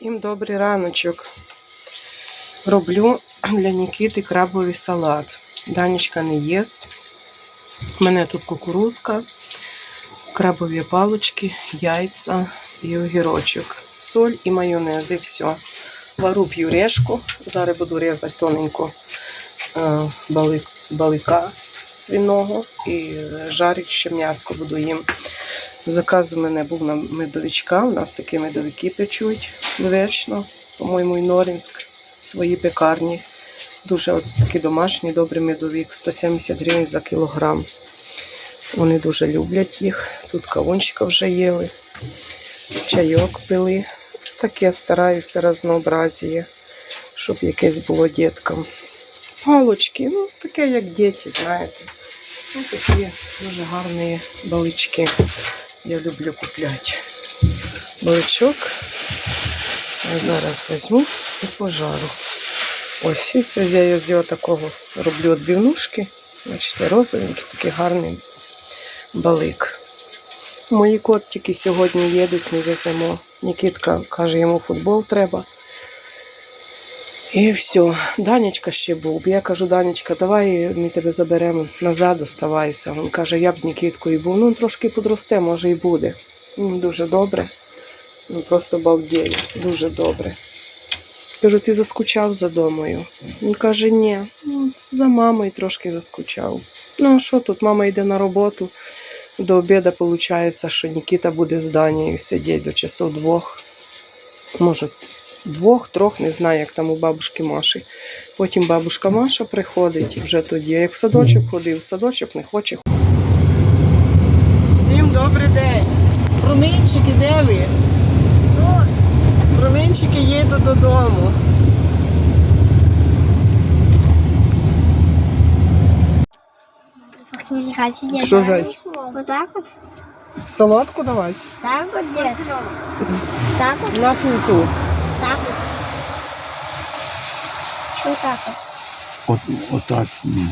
Всім добрий раночок. Роблю для Нікіти крабовий салат. Данечка не їсть. У мене тут кукурузка, крабові палочки, яйця і огірочок. Соль і майонез, і все. Вару пюрешку. Зараз буду різати тоненько е, балика свиного і жарити ще м'яско буду їм. Заказ у мене був на медовичка. У нас такі медовики печуть сливечно, по-моєму, і Норінськ, свої пекарні. Дуже от такий домашній добрий медовик, 170 гривень за кілограм. Вони дуже люблять їх. Тут кавунчика вже їли, чайок пили. Таке стараюся разнообразіє, щоб якесь було діткам. Палочки, ну таке як діти, знаєте. Ну, такі дуже гарні балички. Я люблю купляти баличок. Я зараз візьму і пожару. Ось, це я з його такого роблю відбивнушки. Бачите, розовенький, такий гарний балик. Мої котики сьогодні їдуть, не веземо. Нікітка каже, йому футбол треба. І все. Данечка ще був. Я кажу, Данечка, давай ми тебе заберемо назад, оставайся. Він каже, я б з Нікіткою був. Ну, трошки подросте, може і буде. Дуже добре. Ну, просто балдіє. Дуже добре. Кажу, ти заскучав за домою? Він каже, ні, ну, за мамою трошки заскучав. Ну, а що тут? Мама йде на роботу. До обіду виходить, що Нікіта буде з Данією сидіти до часов двох. Може, двох, трьох, не знаю, як там у бабушки Маші. Потім бабушка Маша приходить вже тоді. Як в садочок ходив, в садочок не хоче. Всім добрий день. Промінчики, де ви? Промінчики їду додому. Нифига себе. Что за эти? Вот так вот? Салатку давай. Так вот, дед. Так вот, На ту-ту. так вот. Что так вот? От, отак. м.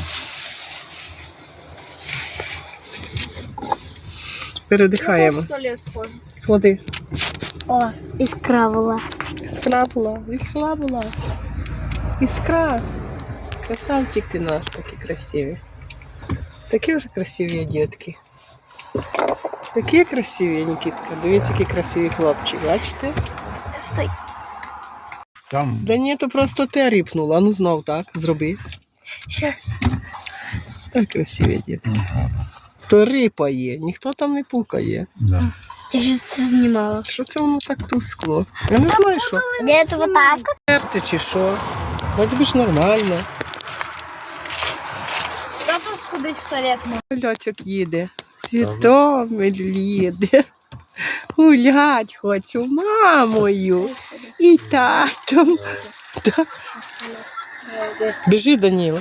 Передихаємо. Сходи. О, искра была. Іскра була, іскра була. Іскра. Красавчик ти наш, такі красиві. Такі вже красиві дітки. Такі красиві, Нікітка. Дивіться, які красиві хлопчик, бачите? Стой. Там Да ні, то просто те ріпнула. Ну знов так, зроби. Сейчас. Так красиві дітки. Ага, То рипає, ніхто там не пукає. да. Ты же это снимала. Що це воно так тускло? Я не знаю, що. Дед, вот так вот. Терти чи що? Вроді би ж нормально. Кто тут сходить в туалет? Льотик їде. Світомир їде. Гулять хочу мамою і татом. Да. Біжи, Даніло.